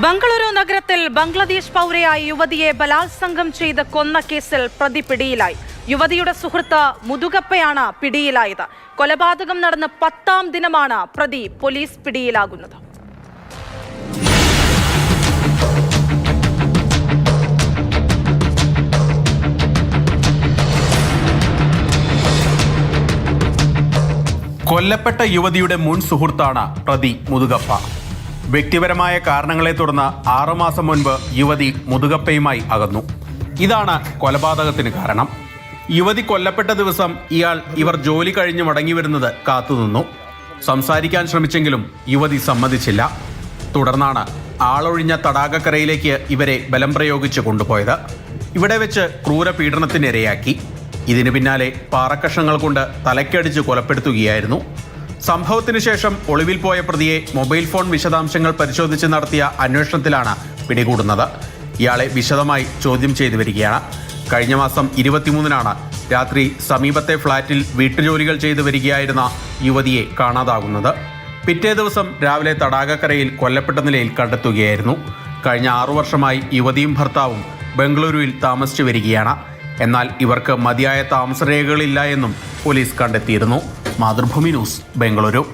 ബംഗളൂരു നഗരത്തിൽ ബംഗ്ലാദേശ് പൗരയായ യുവതിയെ ബലാത്സംഗം ചെയ്ത് കൊന്ന കേസിൽ പ്രതി പിടിയിലായി യുവതിയുടെ സുഹൃത്ത് മുതുകപ്പയാണ് പിടിയിലായത്. കൊലപാതകം നടന്ന് പത്താം ദിനമാണ് പ്രതി പോലീസ് പിടിയിലാകുന്നത്. കൊല്ലപ്പെട്ട യുവതിയുടെ മുൻ സുഹൃത്താണ് പ്രതി മുതുകപ്പ. വ്യക്തിപരമായ കാരണങ്ങളെ തുടർന്ന് ആറുമാസം മുൻപ് യുവതി മുതുകപ്പയുമായി അകന്നു. ഇതാണ് കൊലപാതകത്തിന് കാരണം. യുവതി കൊല്ലപ്പെട്ട ദിവസം ഇയാൾ ഇവർ ജോലി കഴിഞ്ഞ് മടങ്ങി വരുന്നത് കാത്തുനിന്നു സംസാരിക്കാൻ ശ്രമിച്ചെങ്കിലും യുവതി സമ്മതിച്ചില്ല. തുടർന്നാണ് ആളൊഴിഞ്ഞ തടാകക്കരയിലേക്ക് ഇവരെ ബലം പ്രയോഗിച്ച് കൊണ്ടുപോയത്. ഇവിടെ വെച്ച് ക്രൂര പീഡനത്തിനിരയാക്കി ഇതിനു പിന്നാലെ പാറക്കഷങ്ങൾ കൊണ്ട് തലക്കടിച്ച് കൊലപ്പെടുത്തുകയായിരുന്നു. സംഭവത്തിനു ശേഷം ഒളിവിൽ പോയ പ്രതിയെ മൊബൈൽ ഫോൺ വിശദാംശങ്ങൾ പരിശോധിച്ച് നടത്തിയ അന്വേഷണത്തിലാണ് പിടികൂടുന്നത്. ഇയാളെ വിശദമായി ചോദ്യം ചെയ്തു വരികയാണ്. കഴിഞ്ഞ മാസം ഇരുപത്തിമൂന്നിനാണ് രാത്രി സമീപത്തെ ഫ്ളാറ്റിൽ വീട്ടുജോലികൾ ചെയ്തു വരികയായിരുന്ന യുവതിയെ കാണാതാകുന്നത്. പിറ്റേ ദിവസം രാവിലെ തടാകക്കരയിൽ കൊല്ലപ്പെട്ട നിലയിൽ കണ്ടെത്തുകയായിരുന്നു. കഴിഞ്ഞ ആറു വർഷമായി യുവതിയും ഭർത്താവും ബംഗളൂരുവിൽ താമസിച്ചു വരികയാണ്. എന്നാൽ ഇവർക്ക് മതിയായ താമസരേഖകളില്ല എന്നും പോലീസ് കണ്ടെത്തിയിരുന്നു. മാതൃഭൂമി ന്യൂസ് ബംഗളൂരു.